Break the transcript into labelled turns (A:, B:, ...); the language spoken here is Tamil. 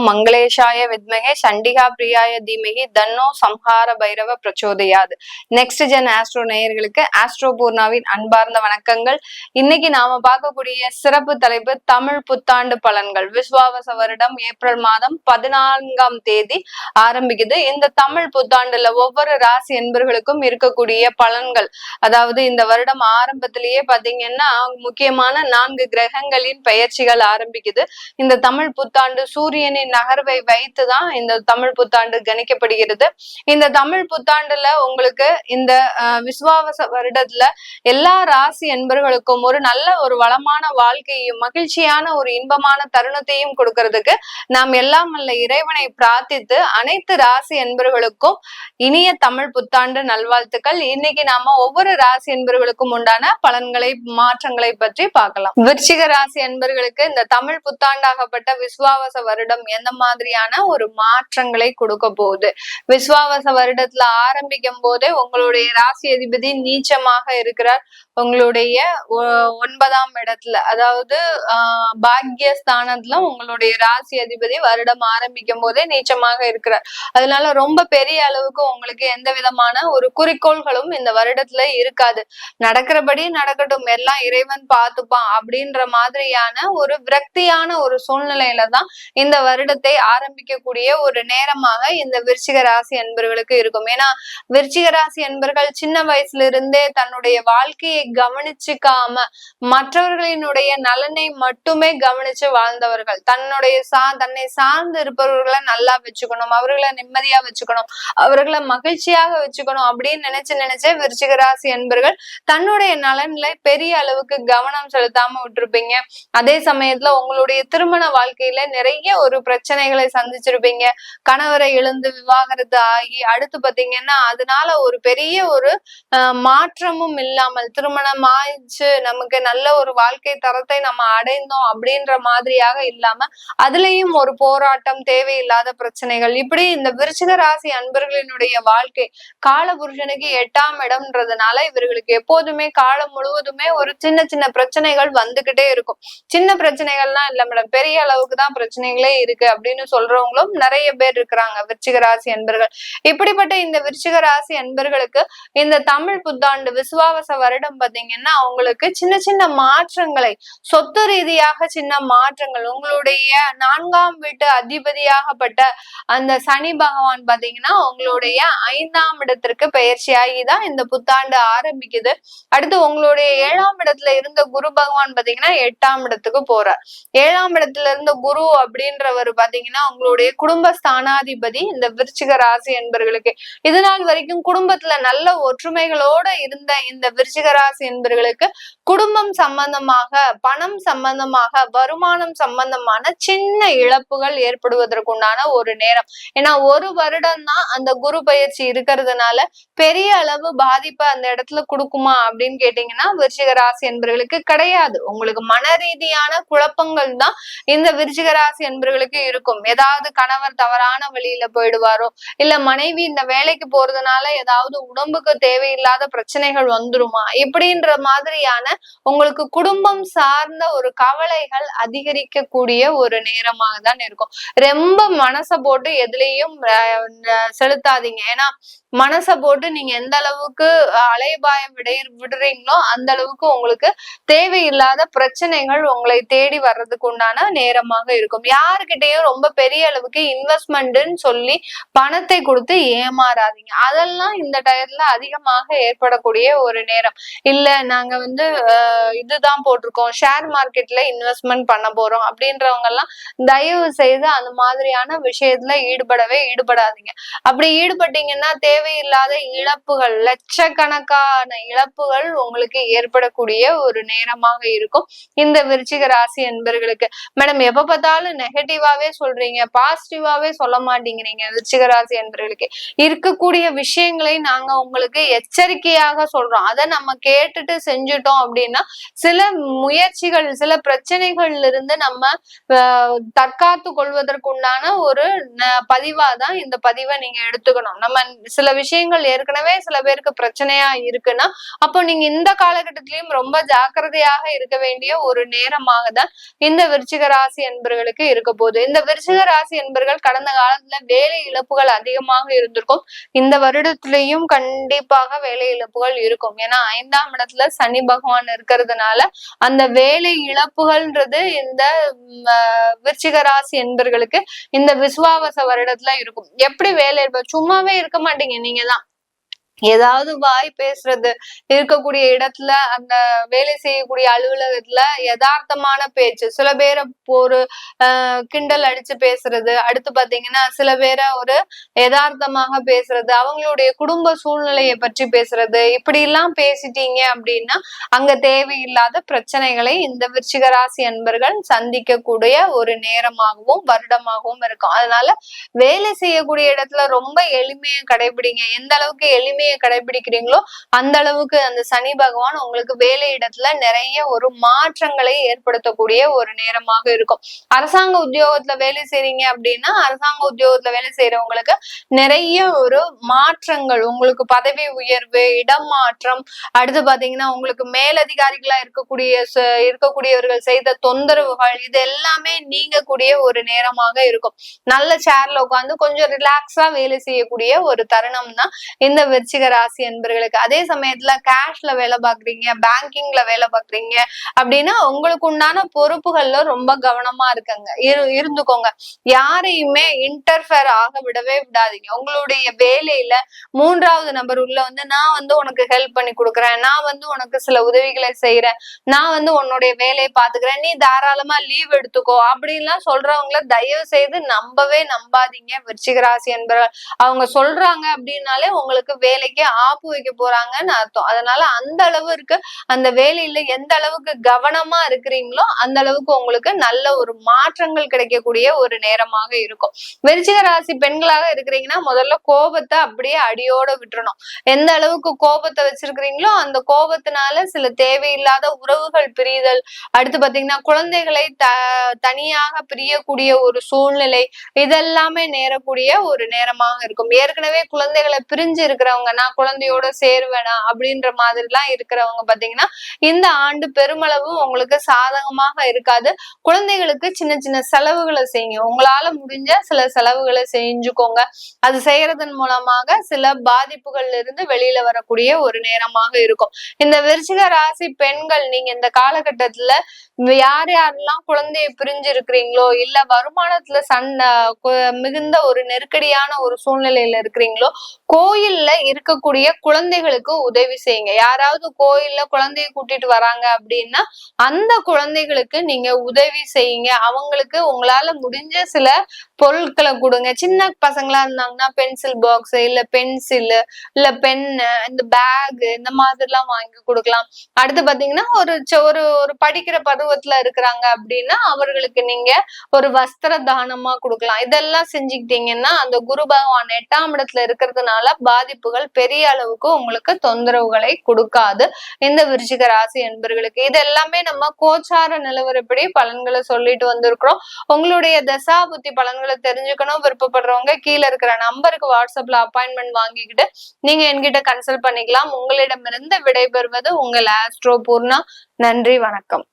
A: ஓம் மங்களேஷாய வித்மகே சண்டிகா பிரியாய தீமகி தன்னோ சம்ஹார பைரவ பிரச்சோதையாது நெக்ஸ்ட் ஜென் ஆஸ்ட்ரோ நேயர்களுக்கு ஆஸ்ட்ரோ பூர்ணாவின் அன்பார்ந்த வணக்கங்கள் இன்னைக்கு நாம பார்க்கக்கூடிய சிறப்பு தலைப்பு தமிழ் புத்தாண்டு பலன்கள் விஸ்வாவச வருடம் ஏப்ரல் மாதம் பதினான்காம் தேதி ஆரம்பிக்குது இந்த தமிழ் புத்தாண்டுல ஒவ்வொரு ராசி என்பர்களுக்கும் இருக்கக்கூடிய பலன்கள் அதாவது இந்த வருடம் ஆரம்பத்திலேயே பாத்தீங்கன்னா முக்கியமான நான்கு கிரகங்களின் பெயர்ச்சிகள் ஆரம்பிக்குது இந்த தமிழ் புத்தாண்டு சூரியனின் நகர்வை வைத்துதான் இந்த தமிழ் புத்தாண்டு கணிக்கப்படுகிறது. இந்த தமிழ் புத்தாண்டுல உங்களுக்கு இந்த விஸ்வாவச வருடத்துல எல்லா ராசி என்பர்களுக்கும் ஒரு நல்ல ஒரு வளமான வாழ்க்கையையும் மகிழ்ச்சியான ஒரு இன்பமான தருணத்தையும் கொடுக்கறதுக்கு நாம் எல்லாம் அல்ல இறைவனை பிரார்த்தித்து அனைத்து ராசி என்பர்களுக்கும் இனிய தமிழ் புத்தாண்டு நல்வாழ்த்துக்கள். இன்னைக்கு நாம ஒவ்வொரு ராசி என்பர்களுக்கும் உண்டான பலன்களை மாற்றங்களை பற்றி பார்க்கலாம். விருச்சிக ராசி என்பர்களுக்கு இந்த தமிழ் புத்தாண்டாகப்பட்ட விஸ்வாவச வருடம் எந்த மாதிரியான ஒரு மாற்றங்களை கொடுக்க போகுது? விஸ்வாவச வருடத்துல ஆரம்பிக்கும் போதே உங்களுடைய ராசி அதிபதி நீச்சமாக இருக்கிறார். உங்களுடைய ஒன்பதாம் இடத்துல அதாவது பாக்யஸ்தானத்துல உங்களுடைய ராசி அதிபதி வருடம் ஆரம்பிக்கும் போதே நீச்சமாக இருக்கிறார். அதனால ரொம்ப பெரிய அளவுக்கு உங்களுக்கு எந்த விதமான ஒரு குறிக்கோள்களும் இந்த வருடத்துல இருக்காது. நடக்கிறபடி நடக்கட்டும் எல்லாம் இறைவன் பார்த்துப்பான் அப்படின்ற மாதிரியான ஒரு விரக்தியான ஒரு சூழ்நிலையில தான் இந்த வருடத்தை ஆரம்பிக்கக்கூடிய ஒரு நேரமாக இந்த விருச்சிக ராசி என்பர்களுக்கு இருக்கும். ஏன்னா விருச்சிக ராசி என்பர்கள் சின்ன வயசுல இருந்தே தன்னுடைய வாழ்க்கையை கவனிச்சுக்காம மற்றவர்களினுடைய நலனை மட்டுமே கவனிச்சு வாழ்ந்தவர்கள். தன்னுடைய சா தன்னை சார்ந்து இருப்பவர்களை நல்லா வச்சுக்கணும் அவர்களை நிம்மதியா வச்சுக்கணும் அவர்களை மகிழ்ச்சியாக வச்சுக்கணும் அப்படின்னு நினைச்சு நினைச்சே விருச்சிக ராசி என்பர்கள் தன்னுடைய நலன்ல பெரிய அளவுக்கு கவனம் செலுத்தாம விட்டுருப்பீங்க. அதே சமயத்துல உங்களுடைய திருமண வாழ்க்கையில நிறைய ஒரு பிரச்சனை பிரச்சனைகளை சந்திச்சிருப்பீங்க. கணவரை எழுந்து விவாகரத்து ஆகி அடுத்து பாத்தீங்கன்னா அதனால ஒரு பெரிய ஒரு மாற்றமும் இல்லாமல் திருமணம் ஆயிடுச்சு நமக்கு நல்ல ஒரு வாழ்க்கை தரத்தை நம்ம அடைந்தோம் அப்படின்ற மாதிரியாக இல்லாம அதுலயும் ஒரு போராட்டம் தேவையில்லாத பிரச்சனைகள். இப்படி இந்த விருச்சிக ராசி அன்பர்களினுடைய வாழ்க்கை காலபுருஷனுக்கு எட்டாம் இடம்ன்றதுனால இவர்களுக்கு எப்போதுமே காலம் முழுவதுமே ஒரு சின்ன சின்ன பிரச்சனைகள் வந்துகிட்டே இருக்கும். சின்ன பிரச்சனைகள்லாம் இல்ல மேடம் பெரிய அளவுக்கு தான் பிரச்சனைகளே இருக்கு. அப்படின்னு சொல்றவங்களும் நிறைய பேர் இருக்கிறாங்க. விருச்சிக ராசி அன்பர்கள். இப்படிப்பட்ட இந்த விருச்சிக ராசி அன்பர்களுக்கு இந்த தமிழ் புத்தாண்டு விசுவாவச வருடம் பாத்தீங்கன்னா அவங்களுக்கு சின்ன சின்ன மாற்றங்களை சொத்து ரீதியாக சின்ன மாற்றங்கள் உங்களுடைய நான்காம் வீட்டு அதிபதியாகப்பட்ட அந்த சனி பகவான் பாத்தீங்கன்னா உங்களுடைய ஐந்தாம் இடத்திற்கு பயிற்சியாகி தான் இந்த புத்தாண்டு ஆரம்பிக்குது. அடுத்து உங்களுடைய ஏழாம் இடத்துல இருந்த குரு பகவான் பாத்தீங்கன்னா எட்டாம் இடத்துக்கு போறார். ஏழாம் இடத்துல இருந்த குரு அப்படின்றவர் பாத்தீங்கன்னா உங்களுடைய குடும்ப ஸ்தானாதிபதி இந்த விருச்சிக ராசி என்பர்களுக்கு. இது நாள் வரைக்கும் குடும்பத்துல நல்ல ஒற்றுமைகளோட இருந்த இந்த விருச்சிக ராசி என்பர்களுக்கு குடும்பம் சம்பந்தமாக பணம் சம்பந்தமாக வருமானம் சம்பந்தமான சின்ன இழப்புகள் ஏற்படுவதற்குண்டான ஒரு நேரம். ஏன்னா ஒரு வருடம் தான் அந்த குரு பயிற்சி இருக்கிறதுனால பெரிய அளவு பாதிப்பை அந்த இடத்துல கொடுக்குமா அப்படின்னு கேட்டீங்கன்னா விருச்சிக ராசி என்பர்களுக்கு கிடையாது. உங்களுக்கு மன ரீதியான குழப்பங்கள் தான் இந்த விருச்சிக ராசி என்பர்களுக்கு இருக்கும். ஏதாவது கணவர் தவறான வழியில போயிடுவாரோ? இல்ல மனைவி இந்த வேலைக்கு போறதுனால ஏதாவது உடம்புக்கு தேவையில்லாத பிரச்சனைகள் வந்துருமா? இப்படின்ற மாதிரியான உங்களுக்கு குடும்பம் சார்ந்த ஒரு கவலைகள் அதிகரிக்கக்கூடிய ஒரு நேரமாக தான் இருக்கும். ரொம்ப மனசை போட்டு எதுலேயும் செலுத்தாதீங்க. ஏன்னா மனசை போட்டு நீங்க எந்த அளவுக்கு அலைபாயம் விடை விடுறீங்களோ அந்த அளவுக்கு உங்களுக்கு தேவையில்லாத பிரச்சனைகள் உங்களை தேடி வர்றதுக்கு உண்டான நேரமாக இருக்கும். யாருக்கிட்டையும் ரொம்ப பெரிய அளவுக்கு இன்வெஸ்ட்மெண்ட் இன்வெஸ்ட்மெண்ட்னு சொல்லி பணத்தை கொடுத்து ஏமாறாதீங்க. அதெல்லாம் இந்த டயத்துல அதிகமாக ஏற்படக்கூடிய ஒரு நேரம். இல்ல நாங்க வந்து இதுதான் போட்டிருக்கோம். ஷேர் மார்க்கெட்ல இன்வெஸ்ட்மெண்ட் பண்ண போறோம் அப்படின்றவங்க எல்லாம் தயவு செய்து அந்த மாதிரியான விஷயத்துல ஈடுபடவே ஈடுபடாதீங்க. அப்படி ஈடுபட்டீங்கன்னா தேவையில்லாத இழப்புகள் லட்சக்கணக்கான இழப்புகள் உங்களுக்கு ஏற்படக்கூடிய ஒரு நேரமாக இருக்கும். இந்த விருச்சிக ராசி என்பர்களுக்கு. மேடம் எப்ப பார்த்தாலும் நெகட்டிவாவே சொல்றீங்க. பாசிட்டிவாவே சொல்ல மாட்டேங்கிறீங்க விருச்சிக ராசி இருக்கக்கூடிய விஷயங்களை நாங்க உங்களுக்கு எச்சரிக்கையாக சொல்றோம். அதை நம்ம கேட்டுட்டு செஞ்சுட்டோம் அப்படின்னா சில முயற்சிகள் சில பிரச்சனைகள்ல இருந்து நம்ம தற்காத்து கொள்வதற்குண்டான ஒரு பதிவா தான் இந்த பதிவை நீங்க எடுத்துக்கணும். நம்ம சில விஷயங்கள் ஏற்கனவே சில பேருக்கு பிரச்சனையா இருக்குன்னா அப்போ நீங்க இந்த காலகட்டத்திலயும் ரொம்ப ஜாக்கிரதையாக இருக்க வேண்டிய ஒரு நேரமாக தான் இந்த விருச்சிக ராசி என்பர்களுக்கு இருக்க போகுது. இந்த விருச்சிக ராசி என்பர்கள் கடந்த வருடத்துல வேலை இழப்புகள் அதிகமாக இருந்திருக்கும். இந்த வருடத்திலையும் கண்டிப்பாக வேலை இழப்புகள் இருக்கும். ஏன்னா ஐந்தாம் இடத்துல சனி பகவான் இருக்கிறதுனால அந்த வேலை இழப்புகள்ன்றது இந்த விருச்சிக ராசி என்பர்களுக்கு இந்த விசுவாவச வருடத்துல இருக்கும். எப்படி வேலை சும்மாவே இருக்க மாட்டீங்க நீங்க தான் ஏதாவது வாய் பேசுறது இருக்கக்கூடிய இடத்துல அந்த வேலை செய்யக்கூடிய அலுவலகத்துல யதார்த்தமான பேச்சு. சில பேரை ஒரு கிண்டல் அடிச்சு பேசுறது அடுத்து பாத்தீங்கன்னா சில பேரை ஒரு யதார்த்தமாக பேசுறது அவங்களுடைய குடும்ப சூழ்நிலையை பற்றி பேசுறது. இப்படி எல்லாம் பேசிட்டீங்க அப்படின்னா அங்க தேவையில்லாத பிரச்சனைகளை இந்த விருச்சிகராசி அன்பர்கள் சந்திக்கக்கூடிய ஒரு நேரமாகவும் வருடமாகவும் இருக்கும். அதனால வேலை செய்யக்கூடிய இடத்துல ரொம்ப எளிமையை கடைபிடிங்க. எந்த அளவுக்கு எளிமையை முறையை கடைபிடிக்கிறீங்களோ அந்த அளவுக்கு அந்த சனி பகவான் உங்களுக்கு வேலை இடத்துல நிறைய ஒரு மாற்றங்களை ஏற்படுத்தக்கூடிய ஒரு நேரமாக இருக்கும். அரசாங்க உத்தியோகத்துல வேலை செய்றீங்க அப்படின்னா அரசாங்க உத்தியோகத்துல வேலை செய்யறவங்களுக்கு நிறைய ஒரு மாற்றங்கள் உங்களுக்கு பதவி உயர்வு இடம் மாற்றம் அடுத்து பாத்தீங்கன்னா உங்களுக்கு மேலதிகாரிகளா இருக்கக்கூடிய இருக்கக்கூடியவர்கள் செய்த தொந்தரவுகள் இது எல்லாமே நீங்கக்கூடிய ஒரு நேரமாக இருக்கும். நல்ல சேர்ல உட்காந்து கொஞ்சம் ரிலாக்ஸா வேலை செய்யக்கூடிய ஒரு தருணம் தான் இந்த வெற்றி விருச்சிக ராசி என்பர்களுக்கு அதே சமயத்துல கேஷ்ல வேலை பாக்குறீங்க பேங்கிங்ல வேலை பாக்குறீங்க அப்படின்னா உங்களுக்கு உண்டான பொறுப்புகள்ல ரொம்ப கவனமா இருக்குங்க. இரு இருந்துக்கோங்க. யாரையுமே இன்டர்ஃபேர் ஆக விடவே விடாதீங்க. உங்களுடைய வேலையில மூன்றாவது நபர் உள்ள வந்து நான் வந்து உனக்கு ஹெல்ப் பண்ணி கொடுக்குறேன் நான் வந்து உனக்கு சில உதவிகளை செய்யறேன் நான் வந்து உன்னுடைய வேலையை பாத்துக்கிறேன் நீ தாராளமா லீவ் எடுத்துக்கோ அப்படின்லாம் சொல்றவங்கள தயவு செய்து நம்பவே நம்பாதீங்க. விருச்சிக ராசி என்பவர்கள் அவங்க சொல்றாங்க அப்படின்னாலே உங்களுக்கு வேலை வேலைக்கு ஆப்பு வைக்க போறாங்கன்னு அர்த்தம். அதனால அந்த அளவுக்கு அந்த வேலையில எந்த அளவுக்கு கவனமா இருக்கிறீங்களோ அந்த அளவுக்கு உங்களுக்கு நல்ல ஒரு மாற்றங்கள் கிடைக்கக்கூடிய ஒரு நேரமாக இருக்கும். விருச்சிக ராசி பெண்களாக இருக்கிறீங்கன்னா முதல்ல கோபத்தை அப்படியே அடியோட விட்டுறணும். எந்த அளவுக்கு கோபத்தை வச்சிருக்கிறீங்களோ அந்த கோபத்தினால சில தேவையில்லாத உறவுகள் பிரிதல். அடுத்து பாத்தீங்கன்னா குழந்தைகளை த தனியாக பிரியக்கூடிய ஒரு சூழ்நிலை. இதெல்லாமே நேரக்கூடிய ஒரு நேரமாக இருக்கும். ஏற்கனவே குழந்தைகளை பிரிஞ்சு இருக்கிறவங்க நான் குழந்தையோட சேருவேனா அப்படின்ற மாதிரி எல்லாம் இருக்கிறவங்க பாத்தீங்கன்னா இந்த ஆண்டு பெருமளவு உங்களுக்கு சாதகமாக இருக்காது. குழந்தைகளுக்கு சின்ன சின்ன செலவுகளை செய்யுங்க. உங்களால முடிஞ்ச சில செலவுகளை செஞ்சுக்கோங்க. அது செய்யறதன் மூலமாக சில பாதிப்புகள்ல இருந்து வெளியில வரக்கூடிய ஒரு நேரமாக இருக்கும். இந்த விருச்சிக ராசி பெண்கள் நீங்க இந்த காலகட்டத்துல யார் யாரெல்லாம் குழந்தைய பிரிஞ்சு இருக்கிறீங்களோ இல்ல வருமானத்துல சண்டை மிகுந்த ஒரு நெருக்கடியான ஒரு சூழ்நிலையில இருக்கிறீங்களோ கோயில்ல இருக்க இருக்கக்கூடிய குழந்தைகளுக்கு உதவி செய்யுங்க. யாராவது கோயில்ல குழந்தைய கூட்டிட்டு வராங்க அப்படின்னா அந்த குழந்தைகளுக்கு நீங்க உதவி செய்யுங்க. அவங்களுக்கு உங்களால முடிஞ்ச சில பொருட்களை கொடுங்க. சின்ன பசங்களா இருந்தாங்கன்னா பென்சில் பாக்ஸ் இல்ல பென்சில் இல்ல பென்னு இந்த பேக் இந்த மாதிரிலாம் வாங்கி கொடுக்கலாம். அடுத்து பாத்தீங்கன்னா ஒரு ஒரு ஒரு படிக்கிற பருவத்துல இருக்கிறாங்க அப்படின்னா அவர்களுக்கு நீங்க ஒரு வஸ்திர தானமா கொடுக்கலாம். இதெல்லாம் செஞ்சுக்கிட்டீங்கன்னா அந்த குரு பகவான் எட்டாம் இடத்துல இருக்கிறதுனால பாதிப்புகள் பெரிய அளவுக்கு உங்களுக்கு தொந்தரவுகளை கொடுக்காது. இந்த விருச்சிக ராசி என்பர்களுக்கு இது எல்லாமே நம்ம கோச்சார நிலவரப்படி பலன்களை சொல்லிட்டு வந்திருக்கிறோம். உங்களுடைய தசா புத்தி பலன்களை தெரிஞ்சுக்கணும். விருப்பப்படுறவங்க கீழே இருக்கிற நம்பருக்கு வாட்ஸ்அப்ல அப்பாயின்மெண்ட் வாங்கிக்கிட்டு நீங்க என்கிட்ட கன்சல்ட் பண்ணிக்கலாம். உங்களிடமிருந்து விடைபெறுவது உங்கள் ஆஸ்ட்ரோ பூர்ணா. நன்றி வணக்கம்.